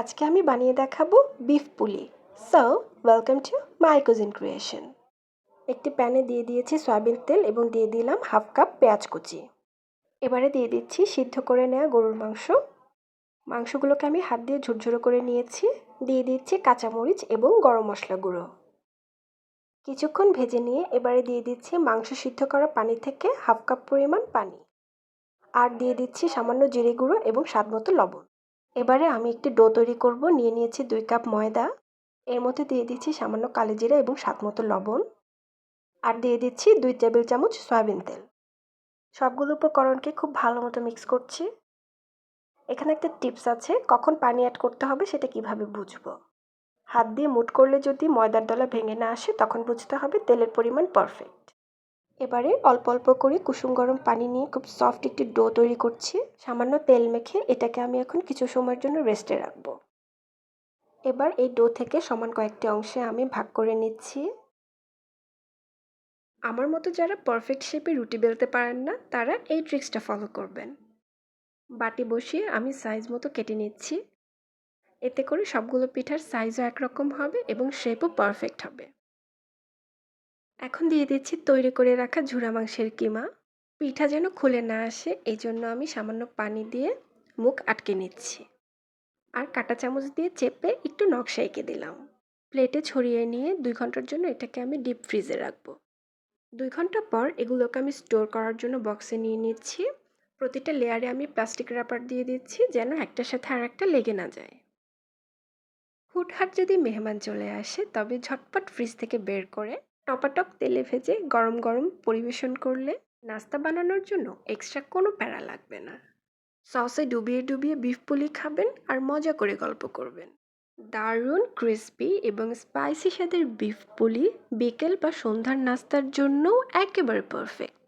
আজকে আমি বানিয়ে দেখাবো বিফ পুলি। So welcome to my cuisine creation একটি প্যানে দিয়ে দিয়েছি সয়াবিন তেল এবং দিয়ে দিলাম হাফ কাপ পেঁয়াজ কুচি। এবারে দিয়ে দিচ্ছি সিদ্ধ করে নেওয়া গরুর মাংস। মাংসগুলোকে আমি হাত দিয়ে ঝুরঝুরো করে নিয়েছি। দিয়ে দিচ্ছি কাঁচামরিচ এবং গরম মশলা গুঁড়ো। কিছুক্ষণ ভেজে নিয়ে এবারে দিয়ে দিচ্ছি মাংস সিদ্ধ করা পানি থেকে হাফ কাপ পরিমাণ পানি। আর দিয়ে দিচ্ছি সামান্য জিরে গুঁড়ো এবং স্বাদ মতো লবণ। এবারে আমি একটি ডো তৈরি করব। নিয়ে নিয়েছি দুই কাপ ময়দা। এর মধ্যে দিয়ে দিচ্ছি সামান্য কালো জিরা এবং স্বাদ মতো লবণ। আর দিয়ে দিচ্ছি দুই টেবিল চামচ সয়াবিন তেল। সবগুলো উপকরণকে খুব ভালো মতো মিক্স করছি। এখানে একটা টিপস আছে, কখন পানি অ্যাড করতে হবে সেটা কীভাবে বুঝব? হাত দিয়ে মুট করলে যদি ময়দার দলা ভেঙে না আসে, তখন বুঝতে হবে তেলের পরিমাণ পারফেক্ট। এবারে অল্প অল্প করে কুসুম গরম পানি নিয়ে খুব সফট একটি ডো তৈরি করছি। সামান্য তেল মেখে এটাকে আমি এখন কিছু সময়ের জন্য রেস্টে রাখব। এবার এই ডো থেকে সমান কয়েকটি অংশে আমি ভাগ করে নিচ্ছি। আমার মতো যারা পারফেক্ট শেপে রুটি বেলতে পারেন না, তারা এই ট্রিক্সটা ফলো করবেন। বাটি বসিয়ে আমি সাইজ মতো কেটে নিচ্ছি। এতে করে সবগুলো পিঠার সাইজও একরকম হবে এবং শেপও পারফেক্ট হবে। এখন দিয়ে দিচ্ছি তৈরি করে রাখা ঝুরা মাংসের কিমা। পিঠা যেন খুলে না আসে এই জন্য আমি সামান্য পানি দিয়ে মুখ আটকে নিচ্ছি। আর কাটা চামচ দিয়ে চেপে একটু নকশা এঁকে দিলাম। প্লেটে ছড়িয়ে নিয়ে দুই ঘণ্টার জন্য এটাকে আমি ডিপ ফ্রিজে রাখব। দুই ঘণ্টা পর এগুলোকে আমি স্টোর করার জন্য বক্সে নিয়ে নিচ্ছি। প্রতিটা লেয়ারে আমি প্লাস্টিক রাবার দিয়ে দিচ্ছি যেন একটার সাথে আর একটা লেগে না যায়। হুটহাট যদি মেহমান চলে আসে, তবে ঝটপট ফ্রিজ থেকে বের করে টপাটপ তেলে ভেজে গরম গরম পরিবেশন করলে নাস্তা বানানোর জন্য এক্সট্রা কোনো প্যারা লাগবে না। সসে ডুবিয়ে ডুবিয়ে বিফ পুলি খাবেন আর মজা করে গল্প করবেন। দারুণ ক্রিসপি এবং স্পাইসি স্বাদের বিফ পুলি বিকেল বা সন্ধ্যার নাস্তার জন্যও একেবারে পারফেক্ট